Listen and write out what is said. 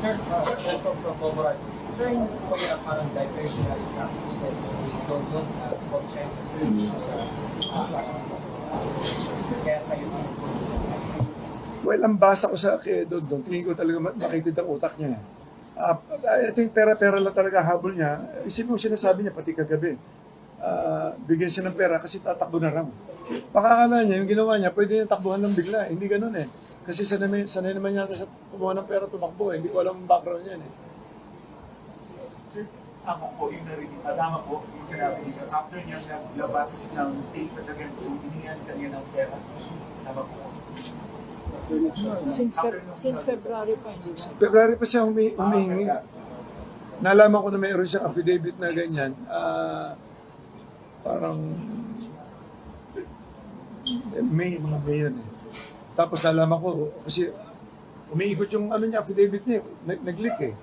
Sir, uh, Boborat. Sir, hindi po kaya parang diversionary practice na doon doon consent sa uh, kaya Well, ang basa ko sa kay Dodon, tingin ko talaga ma- makitid ang utak niya. Ah, I think pera-pera lang talaga habol niya. Isipin mo sinasabi niya pati kagabi. Ah, bigyan siya ng pera kasi tatakbo na raw. Baka akala niya, yung ginawa niya, pwede niya takbuhan ng bigla. Hindi ganun eh. Kasi sanay, sanay naman yata sa kumuha ng pera tumakbo eh. Hindi ko alam ang background niya eh. Sir, ako po yung narinig, tama po yung sinabi niyo. After niya naglabas ng statement against you, hiningan kanya ng pera. Tama po. Since, Feb- since February pa, hindi na. February pa siya humi- humihingi. Nalaman ko na mayroon siyang affidavit na ganyan. Ah, parang May, mga May yun eh. Tapos nalaman ko, kasi umiikot yung ano niya, affidavit niya, nag- nag-leak eh.